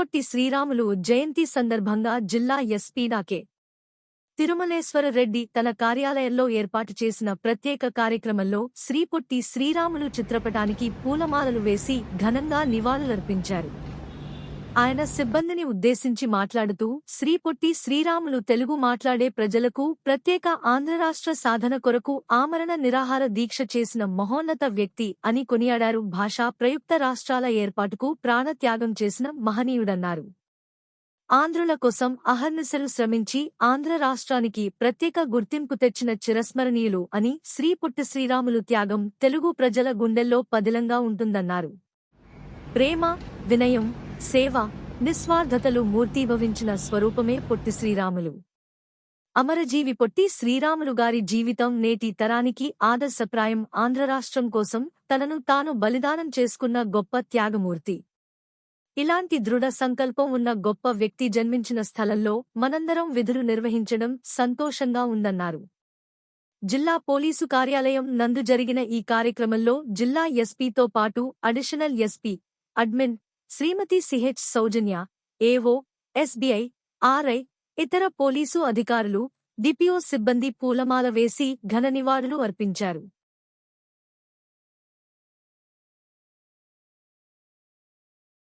పుట్టపొట్టి శ్రీరాములు జయంతి సందర్భంగా జిల్లా ఎస్పీ డాకే తిరుమలేశ్వర రెడ్డి తన కార్యాలయంలో ఏర్పాటు చేసిన ప్రత్యేక కార్యక్రమంలో శ్రీపొట్టి శ్రీరాములు చిత్రపటానికి పూలమాలలు వేసి ఘనంగా నివాళులర్పించారు. ఆయన సిబ్బందిని ఉద్దేశించి మాట్లాడుతూ శ్రీ పొట్టి శ్రీరాములు తెలుగు మాట్లాడే ప్రజలకు ప్రత్యేక ఆంధ్రరాష్ట్ర సాధన కొరకు ఆమరణ నిరాహార దీక్ష చేసిన మహోన్నత వ్యక్తి అని కొనియాడారు భాషా ప్రయుక్త రాష్ట్రాల ఏర్పాటుకు ప్రాణత్యాగం చేసిన మహనీయుడన్నారు. ఆంధ్రుల కోసం అహర్నిశలు శ్రమించి ఆంధ్ర రాష్ట్రానికి ప్రత్యేక గుర్తింపు తెచ్చిన చిరస్మరణీయులు అని శ్రీ పుట్టి శ్రీరాములు త్యాగం తెలుగు ప్రజల గుండెల్లో పదిలంగా ఉంటుందన్నారు. ప్రేమ వినయం సేవ నిస్వార్థతలు మూర్తీభవించిన స్వరూపమే పొట్టి శ్రీరాములు. అమరజీవి పొట్టి శ్రీరాములు గారి జీవితం నేటి తరానికి ఆదర్శప్రాయం ఆంధ్రరాష్ట్రం కోసం తనను తాను బలిదానం చేసుకున్న గొప్ప త్యాగమూర్తి. ఇలాంటి దృఢ సంకల్పం ఉన్న గొప్ప వ్యక్తి జన్మించిన స్థలంలో మనందరం విధులు నిర్వహించడం సంతోషంగా ఉందన్నారు. జిల్లా పోలీసు కార్యాలయం నందు జరిగిన ఈ కార్యక్రమంలో జిల్లా ఎస్పీతో పాటు additional SP admin Shrimati CH Soujanya AO SBI RI ఇతర పోలీసు అధికారులు డిపిఓ సిబ్బంది పూలమాల వేసి ఘన నివాళులు అర్పించారు.